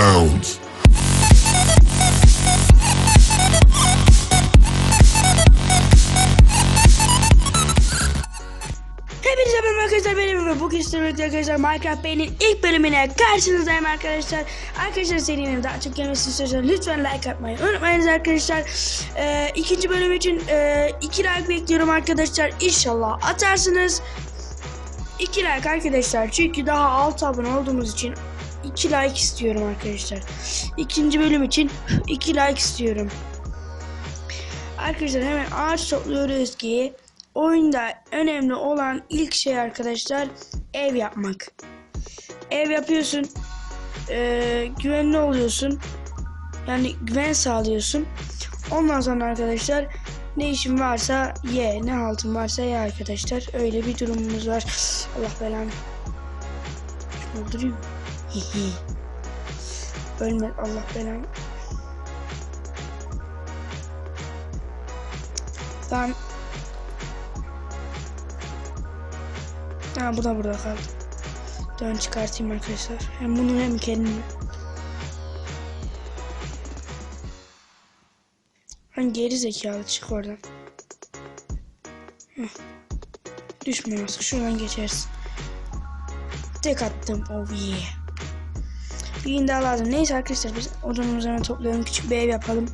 sounds. Hepinize merhaba arkadaşlar benim ve bugün sizlerle arkadaşlar Minecraft Bey'in ilk bölümüne karşınızdayım arkadaşlar. Arkadaşlar serinin daha çok gelmesini istiyorsanız lütfen like atmayı unutmayınız arkadaşlar. Ee, ikinci bölüm için e, iki like bekliyorum arkadaşlar. İnşallah atarsınız. İki like arkadaşlar çünkü daha 6 abone olduğumuz için 2 like istiyorum arkadaşlar. İkinci bölüm için 2 like istiyorum. Arkadaşlar hemen ağaç topluyoruz ki oyunda önemli olan ilk şey arkadaşlar ev yapmak. Ev yapıyorsun. eee, güvenli oluyorsun. Yani güven sağlıyorsun. Ondan sonra arkadaşlar ne işin varsa ye, ne altın varsa ye arkadaşlar. Öyle bir durumumuz var. Allah belanı. Hihi. Ölme Allah belanı. Lan Ha bu da burada kaldı. Dön çıkartayım arkadaşlar. Hem bunu hem kendimi. Hani geri zekalı çık oradan. Heh. Düşmüyorsun. Şuradan geçersin. Tek attım. Oh yeah. Bir daha lazım. Neyse arkadaşlar biz odamızı hemen toplayalım. Küçük bir ev yapalım.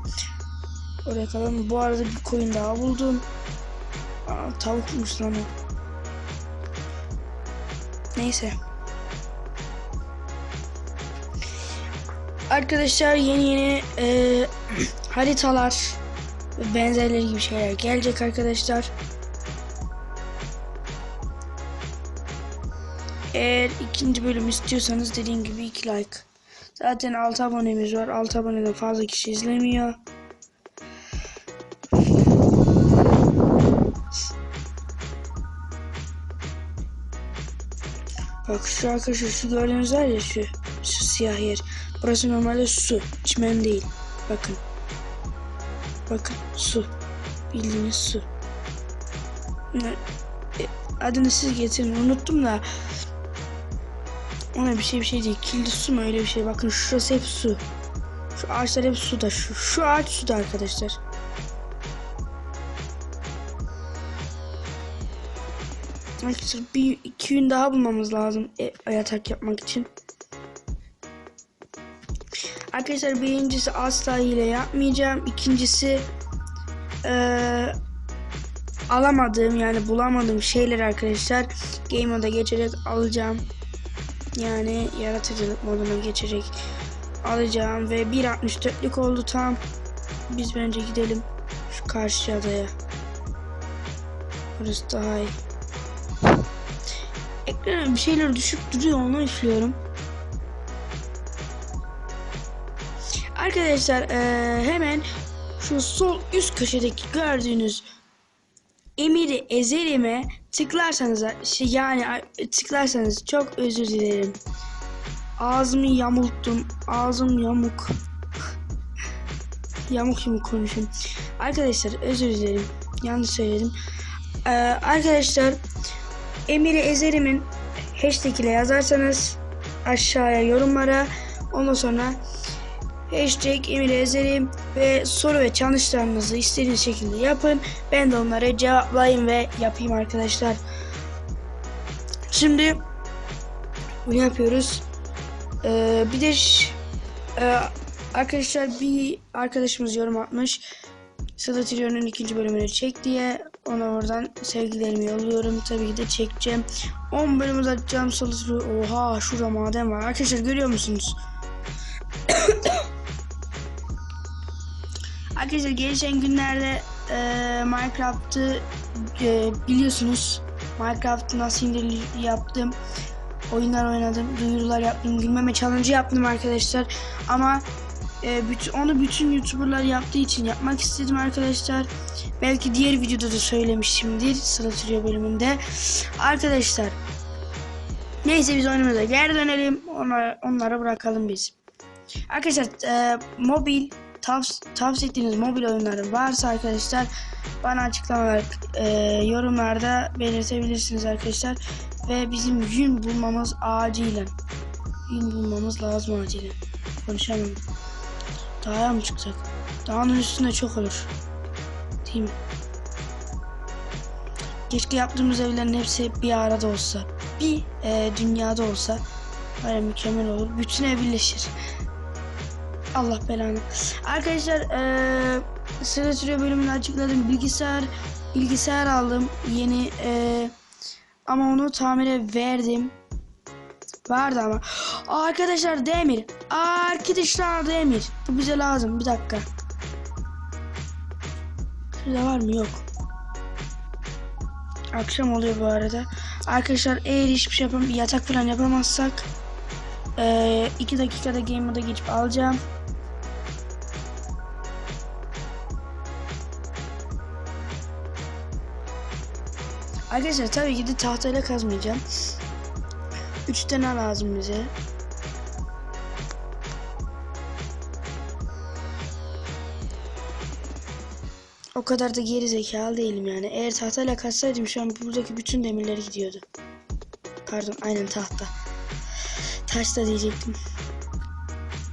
Oraya kalalım. Bu arada bir koyun daha buldum. Aa, tavukmuş lan. Neyse. Arkadaşlar yeni yeni e, haritalar ve benzerleri gibi şeyler gelecek arkadaşlar. Eğer ikinci bölüm istiyorsanız dediğim gibi 2 like. Zaten 6 abonemiz var. 6 aboneden fazla kişi izlemiyor. Bak şu arkadaşlar şu gördüğünüz var ya şu, şu siyah yer. Burası normalde su. Çimen değil. Bakın. Bakın su. Bildiğiniz su. Adını siz getirin. Unuttum da. Ona bir şey bir şey değil. Kildi su mu öyle bir şey. Bakın şurası hep su. Şu ağaçlar hep suda. Şu, şu ağaç suda arkadaşlar. Arkadaşlar bir iki gün daha bulmamız lazım e, yatak yapmak için. Arkadaşlar birincisi asla hile yapmayacağım. İkincisi eee, alamadığım yani bulamadığım şeyler arkadaşlar game moda geçerek alacağım. Yani yaratıcılık moduna geçerek alacağım ve 1.64'lük oldu tam. Biz bence gidelim şu karşı adaya. Burası daha iyi. Ekrana bir şeyler düşüp duruyor onu üflüyorum. Arkadaşlar eee, hemen şu sol üst köşedeki gördüğünüz Emiri Ezerim'e tıklarsanız şey yani tıklarsanız çok özür dilerim. Ağzımı yamulttum. Ağzım yamuk. yamuk yamuk konuşun. Arkadaşlar özür dilerim. Yanlış söyledim. Eee, arkadaşlar Emir'i Ezerim'in hashtag ile yazarsanız aşağıya yorumlara ondan sonra hashtag Emir'i Ezerim ve soru ve challenge'larınızı istediğiniz şekilde yapın. Ben de onları cevaplayayım ve yapayım arkadaşlar. Şimdi bunu yapıyoruz. Ee, bir de e, arkadaşlar bir arkadaşımız yorum atmış. Sıla Trion'un ikinci bölümünü çek diye ona oradan sevgilerimi yolluyorum. Tabii ki de çekeceğim. 10 bölüm uzatacağım Sıla Trio. Oha şurada maden var. Arkadaşlar görüyor musunuz? Arkadaşlar gelişen günlerde e, Minecraft'ı e, biliyorsunuz. Minecraft'ı nasıl indirili yaptım. Oyunlar oynadım, duyurular yaptım, gülmeme challenge yaptım arkadaşlar. Ama e, bütün, onu bütün YouTuber'lar yaptığı için yapmak istedim arkadaşlar. Belki diğer videoda da söylemişimdir Sıra bölümünde. Arkadaşlar neyse biz oyunumuza geri dönelim. Onlara, onlara bırakalım biz. Arkadaşlar e, mobil tavs tavsiye ettiğiniz mobil oyunları varsa arkadaşlar bana açıklamalar e, yorumlarda belirtebilirsiniz arkadaşlar. Ve bizim yün bulmamız acilen. Yün bulmamız lazım acilen. konuşamam. Dağa mı çıksak? Dağın üstünde çok olur. Değil mi? Keşke yaptığımız evlerin hepsi hep bir arada olsa. Bir e, dünyada olsa. Böyle mükemmel olur. Bütün ev birleşir. Allah belanı. Arkadaşlar e, sıra süre bölümünü açıkladım. Bilgisayar bilgisayar aldım. Yeni e, ama onu tamire verdim. Vardı ama. Arkadaşlar demir. Arkadaşlar demir. Bu bize lazım. Bir dakika. Şurada var mı? Yok. Akşam oluyor bu arada. Arkadaşlar eğer hiçbir şey yapam yatak falan yapamazsak eee, iki dakikada game moda geçip alacağım. Arkadaşlar tabii ki de tahtayla kazmayacağım. Üç tane lazım bize. O kadar da geri zekalı değilim yani. Eğer tahtayla kazsaydım şu an buradaki bütün demirleri gidiyordu. Pardon aynen tahta. Taş da diyecektim.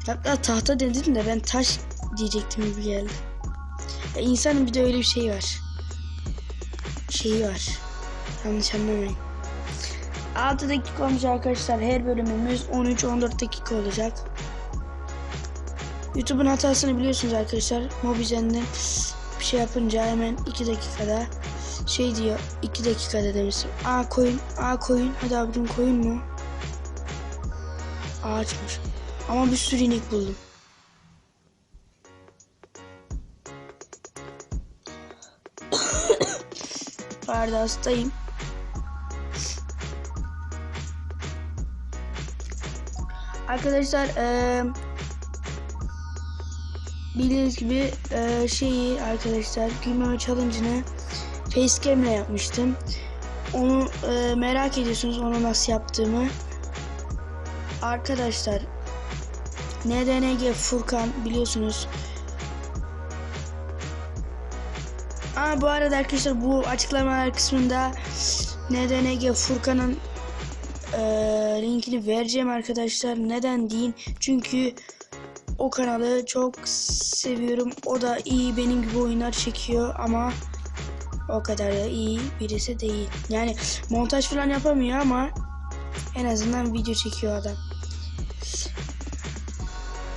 Hatta tahta dedim de ben taş diyecektim gibi geldi. Ya insanın bir de öyle bir şey var. Şeyi var. Yanlış anlamayın. 6 dakika olmuş arkadaşlar. Her bölümümüz 13-14 dakika olacak. YouTube'un hatasını biliyorsunuz arkadaşlar. Mobizen'de bir şey yapınca hemen 2 dakikada şey diyor 2 dakikada demiştim. A koyun, A koyun. Hadi abicim koyun mu? Ağaçmış. Ama bir sürü inek buldum. Pardon hastayım. Arkadaşlar eee bildiğiniz gibi eee, şeyi arkadaşlar gülmeme challenge'ını facecam ile yapmıştım. Onu eee, merak ediyorsunuz onu nasıl yaptığımı. Arkadaşlar NDNG Furkan biliyorsunuz. Aa, bu arada arkadaşlar bu açıklamalar kısmında NDNG Furkan'ın eee, linkini vereceğim arkadaşlar. Neden deyin? Çünkü o kanalı çok seviyorum. O da iyi benim gibi oyunlar çekiyor ama o kadar da iyi birisi değil. Yani montaj falan yapamıyor ama en azından video çekiyor adam.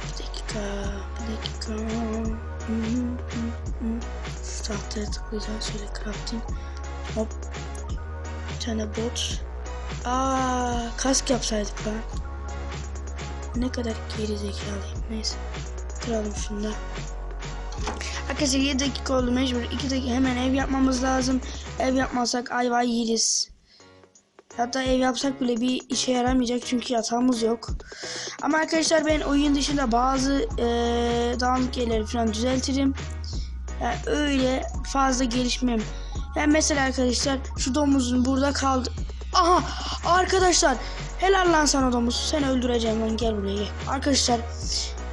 Bir dakika, bir dakika. Tahtaya tıklayacağım. Şöyle crafting. Hop. Bir tane bot. Aa, kask yapsaydık lan. Ne kadar geri zekalıyım. Neyse. Kıralım şunu da. Arkadaşlar 7 dakika oldu mecbur. 2 dakika hemen ev yapmamız lazım. Ev yapmazsak ayva yeriz. Hatta ev yapsak bile bir işe yaramayacak çünkü yatağımız yok. Ama arkadaşlar ben oyun dışında bazı eee dağınık yerleri falan düzeltirim. Yani öyle fazla gelişmem. Yani mesela arkadaşlar şu domuzun burada kaldı. Aha arkadaşlar helal lan sana domuz. Seni öldüreceğim lan gel buraya. Arkadaşlar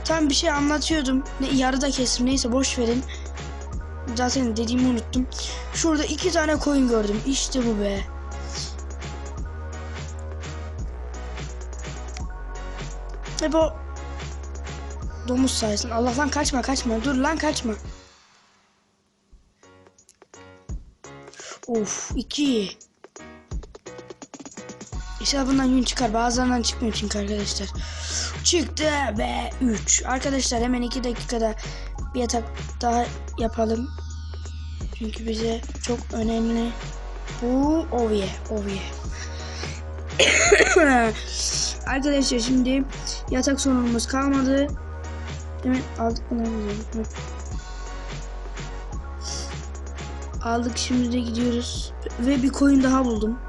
tam bir şey anlatıyordum. Ne, yarıda kestim neyse boş verin. Zaten dediğimi unuttum. Şurada iki tane koyun gördüm. İşte bu be. Hep o domuz sayesinde. Allah lan kaçma kaçma. Dur lan kaçma. Of iki. İşte bundan yün çıkar. Bazılarından çıkmıyor çünkü arkadaşlar. Çıktı ve 3. Arkadaşlar hemen 2 dakikada bir yatak daha yapalım. Çünkü bize çok önemli. Bu ovye. Ovye. arkadaşlar şimdi yatak sorunumuz kalmadı. Hemen aldık bunları. Aldık şimdi de gidiyoruz. Ve bir koyun daha buldum.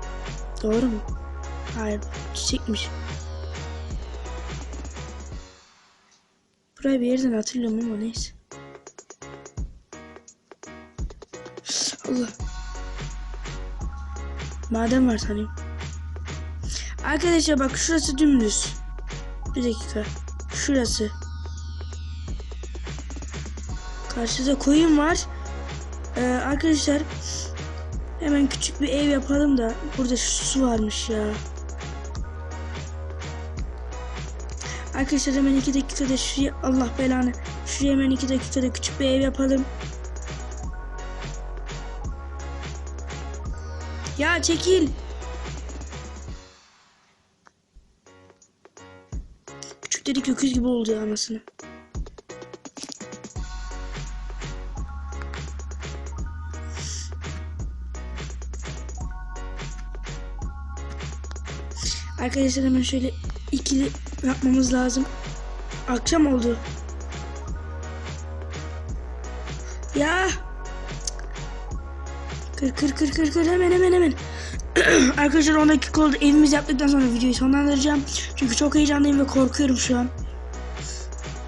Doğru mu? Hayır çiçekmiş. Burayı bir yerden hatırlıyorum ama neyse. Allah. Maden var sanayım. Arkadaşlar bak şurası dümdüz. Bir dakika. Şurası. Karşıda koyun var. Ee, arkadaşlar hemen küçük bir ev yapalım da burada su varmış ya. Arkadaşlar hemen iki dakikada şuraya Allah belanı. Şuraya hemen iki dakikada küçük bir ev yapalım. Ya çekil. Küçük dedik öküz gibi oldu ya anasını. Arkadaşlar hemen şöyle ikili yapmamız lazım. Akşam oldu. Ya. Kır kır kır kır kır hemen hemen hemen. Arkadaşlar 10 dakika oldu. Evimizi yaptıktan sonra videoyu sonlandıracağım. Çünkü çok heyecanlıyım ve korkuyorum şu an.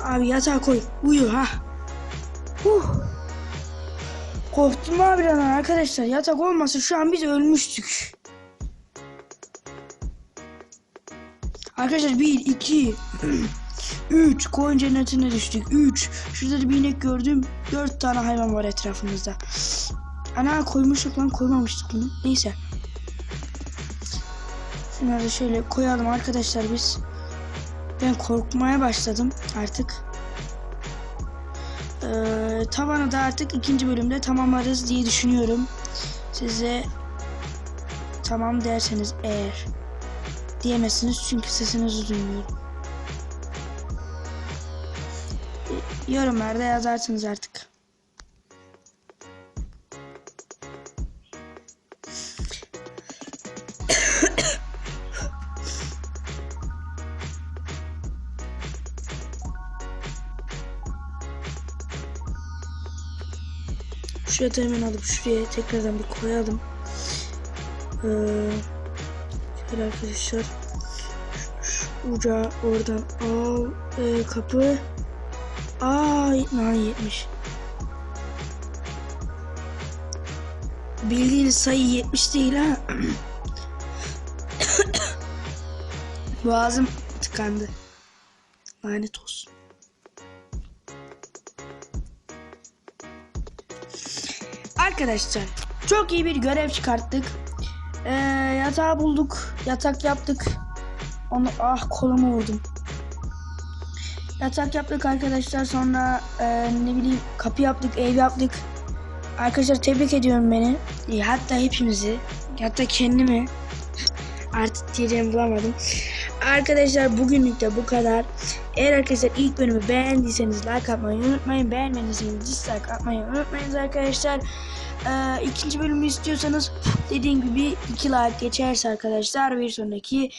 Abi yatağa koy. Uyu ha. Huh. Korktum abi arkadaşlar. Yatak olmasa şu an biz ölmüştük. Arkadaşlar 1, 2, 3 koyun cennetine düştük. 3. Şurada da bir inek gördüm. 4 tane hayvan var etrafımızda. Ana koymuştuk lan koymamıştık bunu. Neyse. Şunları şöyle koyalım arkadaşlar biz. Ben korkmaya başladım artık. Ee, tavanı da artık ikinci bölümde tamamlarız diye düşünüyorum. Size tamam derseniz eğer diyemezsiniz çünkü sesinizi duymuyorum. Yorumlarda yazarsınız artık. Şu yatağı alıp şuraya tekrardan bir koyalım. Ee, şöyle arkadaşlar. Uca oradan al. Ee, kapı. Aa, lan 70. Bildiğiniz sayı 70 değil ha. Boğazım tıkandı. Lanet olsun. Arkadaşlar çok iyi bir görev çıkarttık. Ee, yatağı bulduk. Yatak yaptık. Onu ah kolumu vurdum. Yatak yaptık arkadaşlar. Sonra e, ne bileyim kapı yaptık, ev yaptık. Arkadaşlar tebrik ediyorum beni. Hatta hepimizi. Hatta kendimi. Artık diyeceğimi bulamadım. Arkadaşlar bugünlük de bu kadar. Eğer arkadaşlar ilk bölümü beğendiyseniz like atmayı unutmayın. Beğenmediyseniz dislike atmayı unutmayınız arkadaşlar. Ee, ikinci bölümü istiyorsanız dediğim gibi iki like geçerse arkadaşlar bir sonraki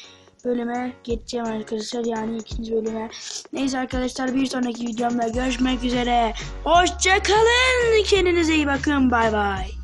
bölüme geçeceğim arkadaşlar. Yani ikinci bölüme. Neyse arkadaşlar bir sonraki videomda görüşmek üzere. Hoşçakalın. Kendinize iyi bakın. Bay bay.